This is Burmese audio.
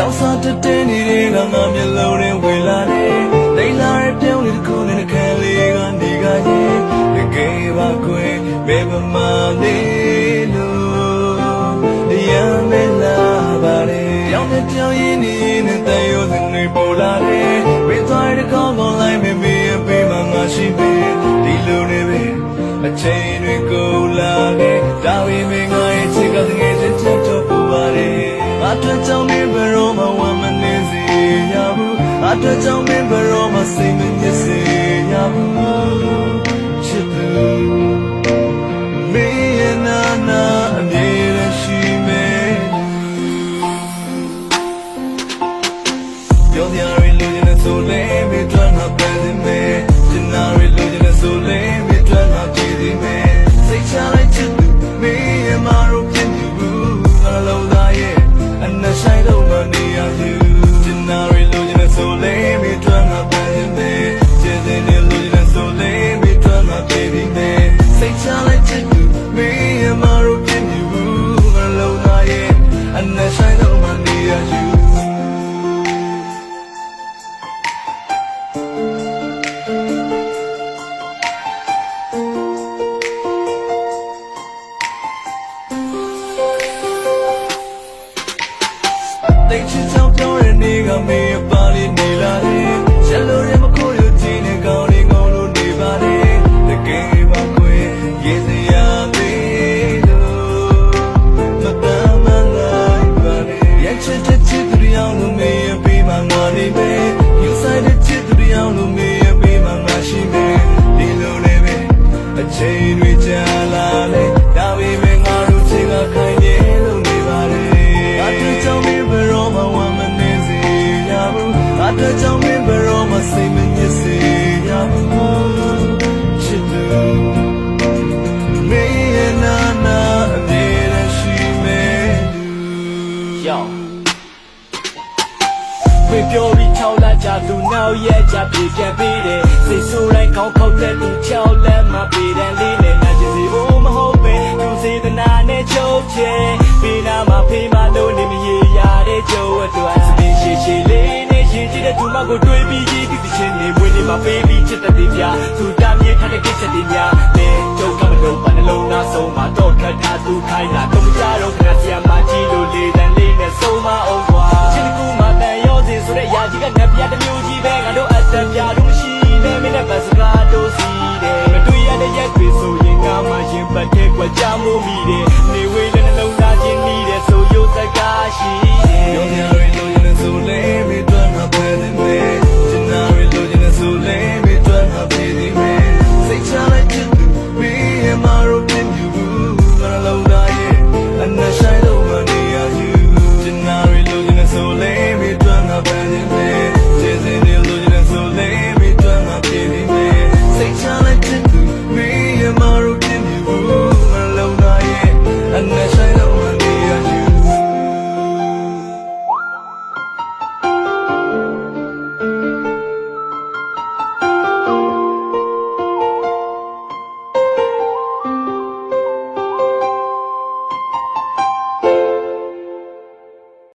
ကြောက်စားတက်တဲ့နေတဲ့ငါငါမျက်လုံးနဲ့ဝင်လာတယ်လိမ့်လာတဲ့ပြောင်းလေးတစ်ခုနဲ့ခန်းလေးကနေကရင်တကယ်ပါကွယ်ဘယ်မှာနေလို့ရမယ်လားပါလေပြောင်းတဲ့ပြောင်းရင်းနေနဲ့တန်ရုံးစင်တွေပေါ်လာတယ်ဝေးသွားတဲ့ကောင်းကောင်းလိုက်မေမေအပေးမှငါရှိပေဒီလိုနေပဲအချိန်တွေကုန်လာခဲ့ဒါပေမဲ့ အထွတ်ကြောင့်မင်းဘရောမဝမ်းမနေစေရဘူးအထွတ်ကြောင့်မင်းဘရောမစိတ်မညစ်စေရဘူးချစ်သူမင်းရဲ့နာနာအမြဲတမ်းရှိမယ်ပြောပြရလို့ တိတ်ချစ်ချောင်းပြောတဲ့နေ့ကမေးပါလေးနေလာတယ် ဝေပြောပြီး၆လကြာသူနောက်ရဲ့ကြပြေပြန်ပေးတယ်စိတ်ဆိုးတိုင်းခေါင်းခေါက်တဲ့သူ၆လက်မှပေးတယ်လေးနဲ့နာကျင်စီဖို့မဟုတ်ပဲသူစေတနာနဲ့ချုပ်ချယ်ပေးနာမှာဖေးမလို့နေမရေရတဲ့ကြိုးအတွက်စပင်းရှိရှိလေးနဲ့ရင်ကြည့်တဲ့သူမကိုတွေးပြီးရည်တည်ချင်းနေမွေးနေမှာပေးပြီးချစ်တဲ့တင်ပြသူတမ်းမြေထားတဲ့ကိစ္စတွေများလဲဒုက္ခမလို့ပါနှလုံးသားဆုံးမှာတော့ခတ်တာသူခိုင်း လို့မိတယ်နေဝေးတဲ့နှလုံးသားချင်းမိတယ်ဆိုရုပ်သက်ကရှိတယ်ရုပ်များတွေလိုချင်တဲ့ဆိုလဲမိတော့ငါပဲတယ်မေကျင်နာတွေလိုချင်တဲ့ဆိုလဲမိတော့ငါပဲတယ်မေစိတ်ချလိုက်ချင်ဘီအမာရိုပြင်ယူဘူးငါလုံးသားရဲ့အနာဆိုင်လို့မနေရယူကျင်နာတွေလိုချင်တဲ့ဆိုလဲမိတော့ငါပဲတယ်မေကျေစင်တွေလိုချင်တဲ့ဆိုလဲမိတော့ငါပဲတယ်မေစိတ်ချလိုက်ချင်ဘီ